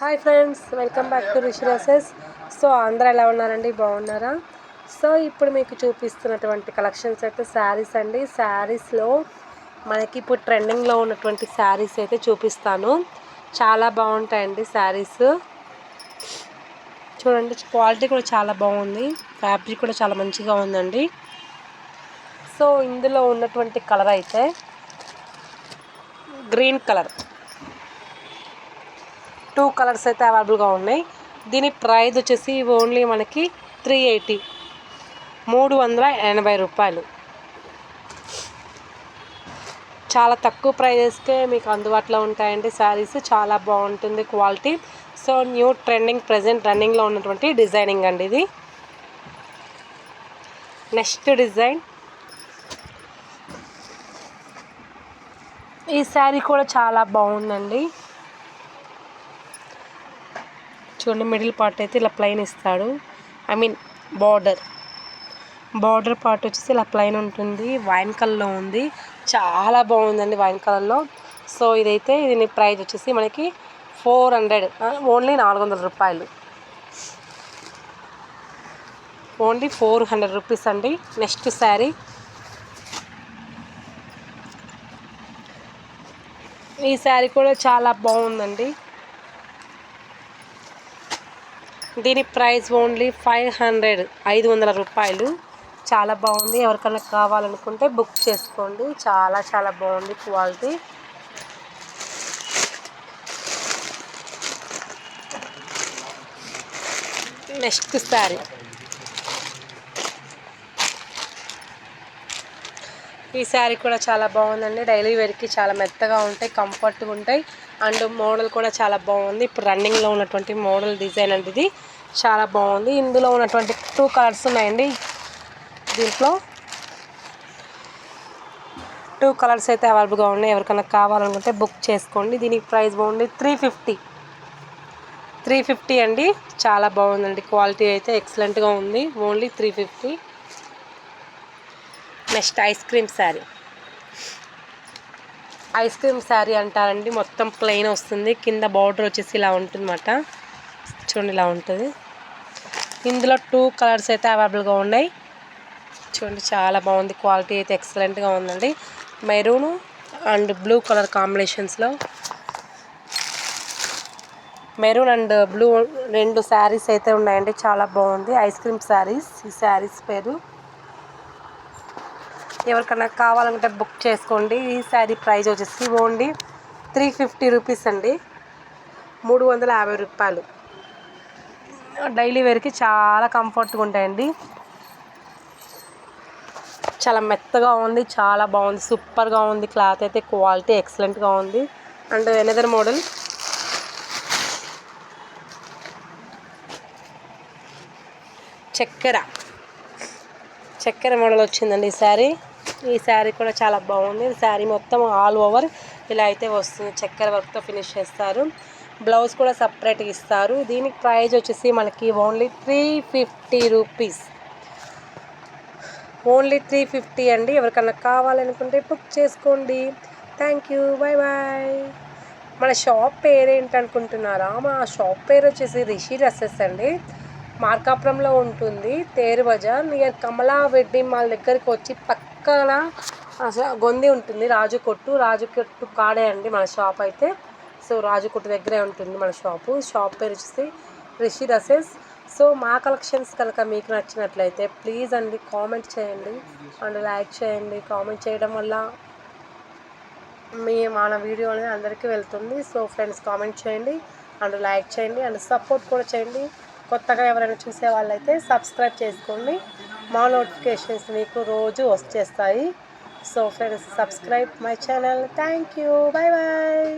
Hi friends welcome back to Rishi dresses so అందరూ ఎలా ఉన్నారండి? బాగున్నారా? సో ఇప్పుడు మీకు చూపిస్తున్నటువంటి కలెక్షన్స్ అయితే శారీస్ అండి. శారీస్లో మనకి ఇప్పుడు ట్రెండింగ్లో ఉన్నటువంటి శారీస్ అయితే చూపిస్తాను. చాలా బాగుంటాయండి శారీస్ చూడండి క్వాలిటీ కూడా చాలా బాగుంది. ఫ్యాబ్రిక్ కూడా చాలా మంచిగా ఉందండి. సో ఇందులో ఉన్నటువంటి కలర్ అయితే గ్రీన్ కలర్ టూ కలర్స్ అయితే అవైలబుల్గా ఉన్నాయి. దీని ప్రైజ్ వచ్చేసి ఓన్లీ మనకి త్రీ ఎయిటీ మూడు వందల ఎనభై రూపాయలు. చాలా తక్కువ ప్రైజెస్కే మీకు అందుబాటులో ఉంటాయండి శారీస్. చాలా బాగుంటుంది quality. So new trending present రన్నింగ్లో ఉన్నటువంటి డిజైనింగ్ అండి ఇది. Next design. ఈ శారీ కూడా చాలా బాగుందండి. చూడండి మిడిల్ పార్ట్ అయితే ఇలా ప్లెయిన్ ఇస్తాడు. I mean border. Border part వచ్చేసి ఇలా ప్లెయిన్ ఉంటుంది. వైన్ కలర్లో ఉంది. చాలా బాగుందండి వైన్ కలర్లో. సో ఇదైతే దీని ప్రైస్ వచ్చేసి మనకి ఫోర్ హండ్రెడ్ ఓన్లీ నాలుగు వందల రూపాయలు. ఓన్లీ ఫోర్ హండ్రెడ్ రూపీస్ అండి. నెక్స్ట్ శారీ. ఈ శారీ కూడా చాలా బాగుందండి. దీని ప్రైస్ ఓన్లీ ఫైవ్ హండ్రెడ్ ఐదు వందల రూపాయలు. చాలా బాగుంది. ఎవరికైనా కావాలనుకుంటే బుక్ చేసుకోండి. చాలా చాలా బాగుంది క్వాలిటీ. నెక్స్ట్ శారీ. ఈ శారీ కూడా చాలా బాగుందండి. డైలీ వేర్కి చాలా మెత్తగా ఉంటాయి కంఫర్ట్గా ఉంటాయి. అండ్ మోడల్ కూడా చాలా బాగుంది. ఇప్పుడు రన్నింగ్లో ఉన్నటువంటి మోడల్ డిజైన్ అంటే ఇది. చాలా బాగుంది. ఇందులో ఉన్నటువంటి టూ కలర్స్ ఉన్నాయండి. దీంట్లో టూ కలర్స్ అయితే అవైలబుల్గా ఉన్నాయి. ఎవరికైనా కావాలనుకుంటే బుక్ చేసుకోండి. దీనికి ప్రైస్ బాగుంది. త్రీ ఫిఫ్టీ త్రీ ఫిఫ్టీ అండి. చాలా బాగుందండి. క్వాలిటీ అయితే ఎక్సలెంట్గా ఉంది. Only three fifty next ice cream sari. Ice cream sari అంటారండి మొత్తం ప్లెయిన్ వస్తుంది. కింద బార్డర్ వచ్చేసి ఇలా ఉంటుందన్నమాట. చూడండి ఇలా ఉంటుంది. ఇందులో టూ కలర్స్ అయితే అవైలబుల్గా ఉన్నాయి. చూడండి చాలా బాగుంది. క్వాలిటీ అయితే ఎక్సలెంట్గా ఉందండి. మెరూన్ అండ్ బ్లూ కలర్ కాంబినేషన్స్లో మెరూన్ అండ్ బ్లూ రెండు శారీస్ అయితే ఉన్నాయండి. చాలా బాగుంది. ఐస్ క్రీమ్ శారీస్ ఈ శారీస్ పేరు. ఎవరికైనా కావాలంటే బుక్ చేసుకోండి. ఈ శారీ ప్రైస్ వచ్చేసి ఓన్లీ త్రీ ఫిఫ్టీ రూపీస్ అండి. మూడు వందల యాభై రూపాయలు. డైలీ వేర్కి చాలా కంఫర్ట్గా ఉంటాయండి. చాలా మెత్తగా ఉంది చాలా బాగుంది సూపర్గా ఉంది. క్లాత్ అయితే క్వాలిటీ ఎక్సలెంట్గా ఉంది. And another model. చక్కెర. చక్కెర మోడల్ వచ్చిందండి ఈ శారీ. ఈ శారీ కూడా చాలా బాగుంది. శారీ మొత్తం ఆల్ ఓవర్ ఇలా అయితే వస్తుంది. చక్కెర వర్క్తో ఫినిష్ చేస్తారు. బ్లౌజ్ కూడా సపరేట్గా ఇస్తారు. దీనికి ప్రైజ్ వచ్చేసి మనకి only three fifty rupees. Only three fifty అండి. ఎవరికన్నా కావాలనుకుంటే బుక్ చేసుకోండి. Thank you. బాయ్ బాయ్ మన షాప్ పేరు ఏంటనుకుంటున్నారా? మా షాప్ పేరు వచ్చేసి రిషి డ్రెస్సెస్ అండి. మార్కాపురంలో ఉంటుంది. Teru Bazar. Near Kamala wedding mall దగ్గరికి వచ్చి పక్క పక్కన గొంది ఉంటుంది రాజు కొట్టు. రాజు కొట్టు కాడే అండి మన షాప్ అయితే. సో రాజు కొట్టు దగ్గరే ఉంటుంది మన షాపు షాప్ పేరు వచ్చేసి రిషి రసెస్. సో మా కలెక్షన్స్ కనుక మీకు నచ్చినట్లయితే ప్లీజ్ అండి కామెంట్ చేయండి. అండ్ లైక్ చేయండి. కామెంట్ చేయడం వల్ల మీ మన వీడియో అనేది అందరికీ వెళ్తుంది. సో ఫ్రెండ్స్ కామెంట్ చేయండి. అండ్ లైక్ చేయండి. అండ్ సపోర్ట్ కూడా చేయండి. కొత్తగా ఎవరైనా చూసే వాళ్ళైతే సబ్స్క్రైబ్ చేసుకోండి. మా నోటిఫికేషన్స్ మీకు రోజు వచ్చేస్తాయి so friends subscribe my channel. Thank you. Bye bye